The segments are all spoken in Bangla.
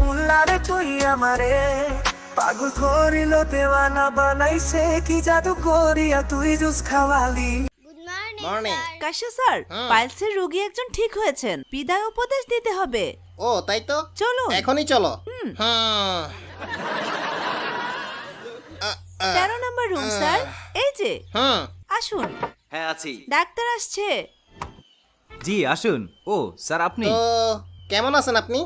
বুল্লারে তুই আমারে। পাগল করিল দেওয়ানা বানাইছে কি জাদু করিয়া তুই জুস খাওয়ালি। গুড মর্নিং মর্নিং কাশ্যা স্যার। পাইলসের রোগী একজন ঠিক হয়েছেন। বিদায় উপদেশ দিতে হবে। ও তাই তো? চলুন। এখনই চলো। আ, তেরো নম্বর রুম স্যার। এই যে হুম আসুন। হ্যাঁ আছি। ডাক্তার আসছে। জি আসুন। ও স্যার আপনি? কেমন আছেন আপনি?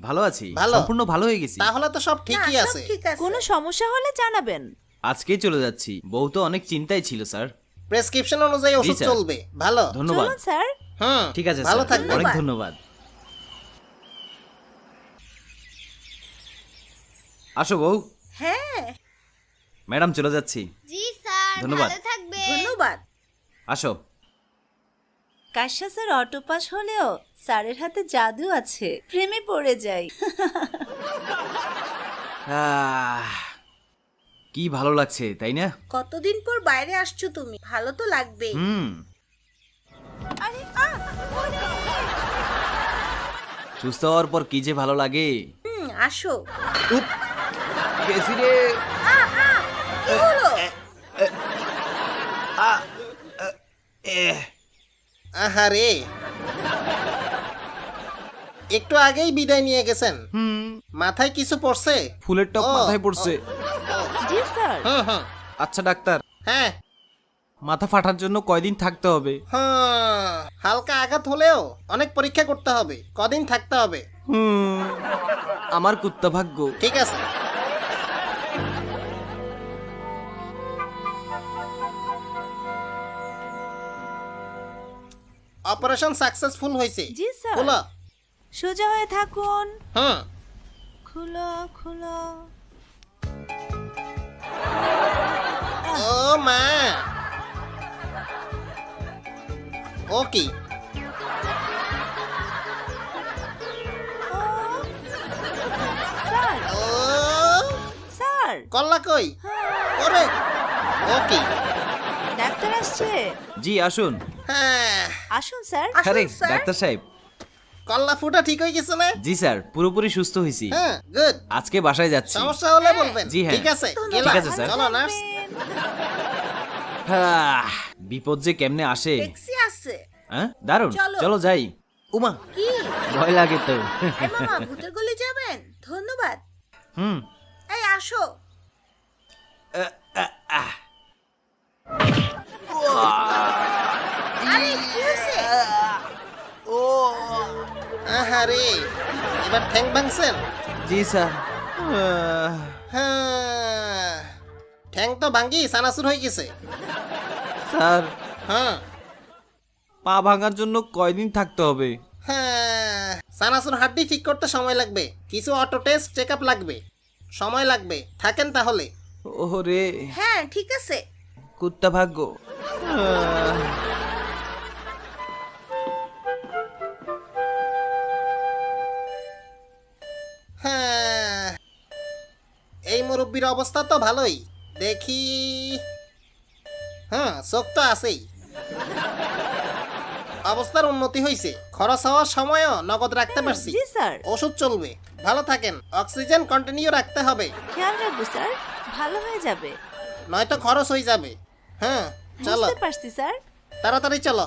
ভালো আছি? ভালো? সম্পূর্ণ ভালো হয়ে গেছি। তাহলে তো সব ঠিকই আছে। কোনো সমস্যা হলে জানাবেন। আজকেই চলে যাচ্ছি। বউ তো অনেক চিন্তায় ছিল স্যার। প্রেসক্রিপশন অনুযায়ী ওষুধ স্যার। চলবে। ভালো। ধন্যবাদ। চলুন স্যার। হুম ঠিক আছে ভালো স্যার। থাকবেন। অনেক ধন্যবাদ। আসো বউ। হ্যাঁ। ম্যাডাম চলে যাচ্ছি। জি স্যার ধন্যবাদ। ভালো থাকবে ধন্যবাদ। আসো। কাশ্যা স্যার অটো পাস হলেও স্যারের হাতে জাদু আছে প্রেমে পড়ে যাই আহ, কি ভালো লাগছে তাই না কতদিন পর বাইরে আসছো তুমি ভালো তো লাগবেই হুম আরে আ, ওরে। সুস্থ হওয়ার পর কি যে ভালো লাগে হুম আসো উপ, গেছি রে কি হলো আহারে একটু আগেই বিদায় নিয়ে গেছেন। হুম। মাথায় কিছু পড়ছে? ফুলের টপ ও, মাথায় পড়ছে। জি স্যার। হুম হুম। আচ্ছা ডাক্তার। হ্যাঁ। মাথা ফাটার জন্য কয়দিন থাকতে হবে? হুম হালকা আঘাত হলেও অনেক পরীক্ষা করতে হবে। কদিন থাকতে হবে? হুম, আমার কুত্তা ভাগ্য। ঠিক আছে। অপারেশন সাকসেসফুল হয়েছে। জি স্যার। খোলো সোজা হয়ে থাকুন। হ্যাঁ। খুলো খুলো। ও মা। ও কি? ও স্যার। কল্লা কই? ওরে ও কি? ডাক্তার আসছে? জি আসুন। হ্যাঁ। আসুন স্যার। আরে স্যার। ডাক্তার সাহেব কল্লা ফুটা ঠিক হয়ে গেছে না? জি স্যার পুরোপুরি সুস্থ হয়েছি হ্যাঁ গুড আজকে বাসায় যাচ্ছি। সমস্যা হলে বলবেন। জি, হ্যাঁ। ঠিক আছে ঠিক আছে, স্যার। চলো নার্স। বিপদ যে কেমনে আসে? ট্যাক্সি আছে। হ্যাঁ দারুণ চলো। চলো যাই। উমা। কি? ভয় লাগে তো। মামা ভূতের গলি যাবেন? ধন্যবাদ। হুম। এই আসো। আহ, আরে কি হয়েছে আহারে এবার ঠ্যাং ভাঙছেন জি স্যার হ্যাঁ ঠ্যাং তো ভাঙ্গি সানাসুর হয়ে গেছে স্যার হ্যাঁ পা ভাঙার জন্য কয়দিন থাকতে হবে? হ্যাঁ সানাসুর হাড্ডি ঠিক করতে সময় লাগবে। কিছু অটো টেস্ট চেক আপ লাগবে। সময় লাগবে। থাকেন তাহলে। ওরে হ্যাঁ ঠিক আছে। কুত্তা ভাগ্য। মুরব্বীর অবস্থা তো ভালোই। দেখি। হ্যাঁ চোখ তো আছেই। অবস্থার উন্নতি হয়েছে খরচ হওয়ার সময়ও নগদ রাখতে পারছি। জি স্যার। ওষুধ চলবে। ভালো থাকেন। অক্সিজেন কন্টিনিউ রাখতে হবে। খেয়াল রাখব স্যার। ভালো হয়ে যাবে। নয়তো খরচ হয়ে যাবে। হ্যাঁ চলো। বুঝতে পারছি স্যার। তাড়াতাড়ি চলো।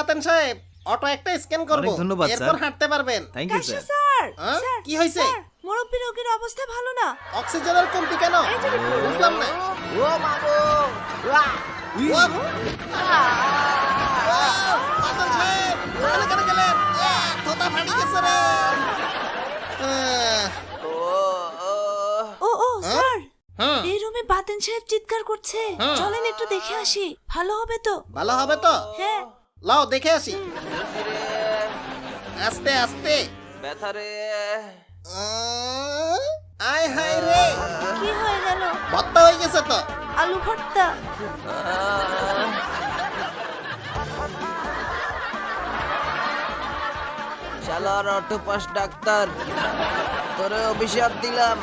আরে বাতেন সাহেব অটো একটা স্ক্যান করব। ধন্যবাদ, এরপর স্যার। হাঁটতে পারবেন। থ্যাংক ইউ স্যার স্যার হ্যাঁ? কি? স্যার, মুরব্বী রোগীর অবস্থা ভালো না। অক্সিজেনের কমতি কেন? বুঝলাম না। ও! ও স্যার। হুম, এই রুমে বাতেন সাহেব চিৎকার করছে। চলেন একটু দেখে আসি। ভালো হবে তো? ভালো হবে তো? হ্যাঁ। লাও দেখে আসি। আস্তে আস্তে। ব্যথারে। আহ, আয় হায় রে। কি হয়ে গেল? ভত্তা হয়ে গেছে তো। আলু ভর্তা। শালার অটোপাস ডাক্তার। তোরে অভিশাপ দিলাম।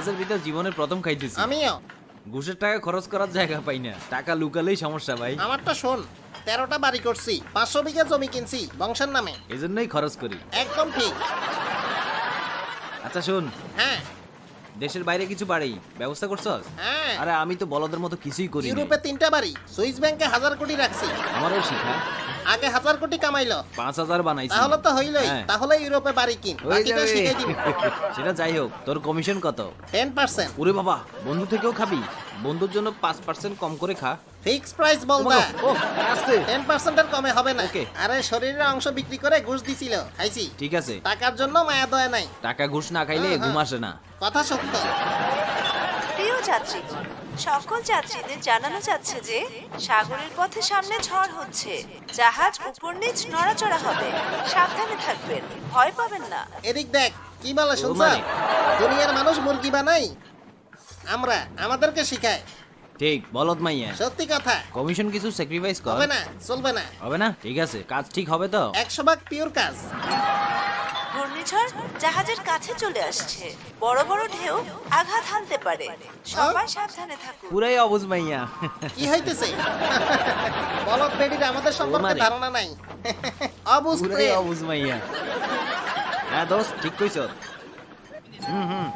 জাহাজের ভিতর জীবনের প্রথম খাইতেছি। আমিও। ঘুষের টাকা খরচ করার জায়গা পাই না। টাকা লুকালেই সমস্যা ভাই। আমারটা শোন তেরোটা বাড়ি করছি পাঁচশো বিঘা জমি কিনছি বংশের নামে। এজন্যই খরচ করি। একদম ঠিক। আচ্ছা শোন। হ্যাঁ। দেশের বাইরে কিছু বাড়ি ব্যবস্থা করছস? হ্যাঁ। আরে আমি তো বলদের মতো কিছুই করি ইউরোপে তিনটা বাড়ি সুইস ব্যাংকে হাজার কোটি রাখছি। আমারও শিখা আগে হাজার কোটি কামাইলো। পাঁচ হাজার বানাইছি। তাহলে তো হইলই। হ্যাঁ। তাহলে ইউরোপে বাড়ি কিন। হয়ে বাকিটা যাবে। শিখাই দিব। সেটা যাই হোক। তোর কমিশন কত? টেন পার্সেন্ট ওরে বাবা বন্ধু থেকেও খাবি। বন্ধুর জন্য পাঁচ পার্সেন্ট কম করে খা। ফিক্স প্রাইস বলতা ও আসতে টেন পার্সেন্টের কমে হবে না। Okay. আরে শরীরের অংশ বিক্রি করে ঘুষ দিছিল। খাইছি। ঠিক আছে। টাকার জন্য মায়া দয়া নাই। টাকা ঘুষ না খাইলে হ্যাঁ, ঘুম হ্যাঁ। আসে না। কথা সত্য। যাত্রীগণ সকল যাত্রীদের জানানো যাচ্ছে যে সাগরের পথে সামনে ঝড় হচ্ছে। জাহাজ উপর নিচ নড়াচড়া হবে। সাবধানে থাকবেন। ভয় পাবেন না। এদিক দেখ কি বলে শুনছ? দুনিয়ার মানুষ মুরগি বানাই আমরা আমাদেরকে শিখায়। ঠিক বলদ মাইয়া। সত্যি কথা। কমিশন কিছু স্যাক্রিফাইস কর। হবে না চলবে না। হবে না? ঠিক আছে কাজ ঠিক হবে তো? একশো ভাগ পিওর কাজ। ঘূর্ণিঝড় জাহাজের কাছে চলে আসছে। বড় বড় ঢেউ আঘাত হানতে পারে। সবাই সাবধানে থাকুন। পুরাই অবুজ মাইয়া। কি হইতেছে? বলদ বেডির আমাদের সম্পর্কে। ধারণা নাই। অবুঝ পুরাই প্রেম। অবুজ মাইয়া। হ্যাঁ দোস্ত ঠিক কইছ। হুম হুম।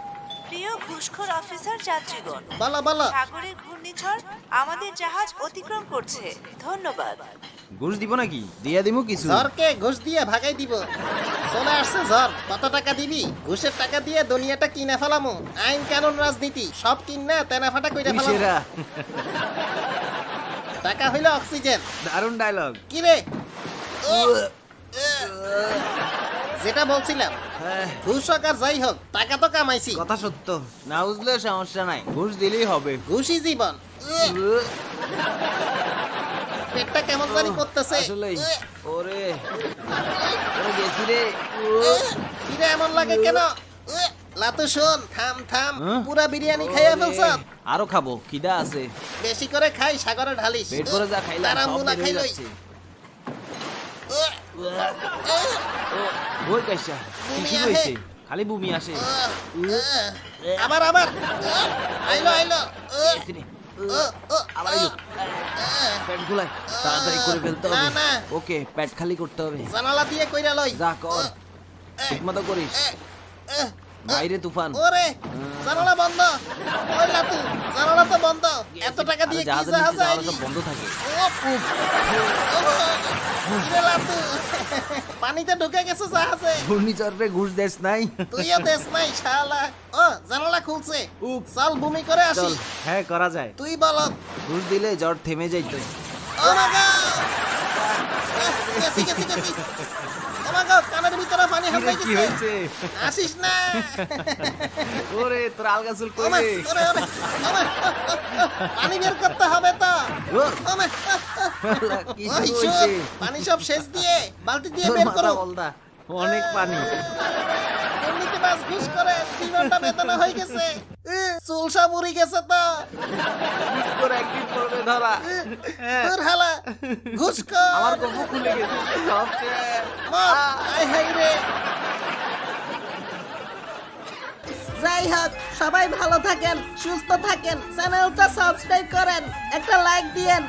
প্রিয় ঘুষখোর অফিসার যাত্রীগণ বলো বলো। সাগরের ঘূর্ণিঝড় আমাদের জাহাজ অতিক্রম করছে। ধন্যবাদ। ঘুষ দিব নাকি? দিয়া দিমু কিছু। ঝড়কে ঘুষ দিয়ে ভাগাই দিব। চলে আসছে ঝড়। কত টাকা দিবি? ঘুষের টাকা দিয়ে দুনিয়াটা কিনে ফেলামু। আইন কানুন রাজনীতি সব কিনা তেনা ফাটা কইরা ফেলামু। টাকা হইল অক্সিজেন। দারুণ ডায়লগ কি রে? ও, এ, যেটা বলছিলাম ঘুষ হোক আর যাই হোক টাকা তো কামাইছি। কথা সত্য। না বুঝলে সমস্যা নাই। ঘুষ দিলেই হবে। ঘুষই জীবন। এ, পেটটা কেমন জানি করতেছে। আসলেই। এ, ওরে ওরে। গেছি রে এ, কিরে এমন লাগে কেন? লাতু শোন থাম থাম হ্যাঁ? পুরা বিরিয়ানি খাইয়া ফেলছ? আরও খাব খিদা আছে। বেশি করে খাই সাগরে ঢালিস। পেট করে যা তারা হয়ে খাইলই। যাচ্ছে। এ, ওই কাইসা? কিছু আহে। খালি বুমি আসে। আবার আবার। আইলো আইলো। তাড়াতাড়ি করে ফেলতে হবে। না। ওকে পেট খালি করতে হবে। জানালা দিয়ে কইরা লই। যা কর। এ, ঠিক মতো করিস বাইরে তুফান। ওরে জানালা বন্ধ। ওই লাতু জানালা তো বন্ধ। এত টাকা দিয়ে কি জাহাজ আইলি? বন্ধ থাকে। কিরে লাতু পানিতে ঢুকে গেছে জাহাজে? ঘূর্ণিঝড়ে ঘুষ দেশ নাই। তুইও দেশ নাই শালা। ও জানালা খুলছে। উফ। চল ভূমি করে আসি। হ্যাঁ করা যায়। তুই বল। ঘুষ দিলে জ্বর থেমে যাইতো। ও মা গড গেছি গেছি গেছি। ও কানের ভিতরে পানি কিরে, কি গেছে আসিস না। ওরে তোর আলগা চুল ও মা, ওরে, ওরে, পানি বের করতে হবে তো। কি পানি সব শেষ দিয়ে বালতি দিয়ে বের করো। অনেক পানি। এমনিতে বাস ঘুষ করে জীবনটা বেদনা হয়ে গেছে। এ, চুল গেছে তো। তোর একদিন পড়বে ধরা। তোর হালা ঘুষ আমার গল্প খুলে গেছে। সব শেষ। মত, আয় রে। যাই হোক সবাই ভালো থাকেন সুস্থ থাকেন চ্যানেলটা সাবস্ক্রাইব করেন একটা লাইক দিয়েন।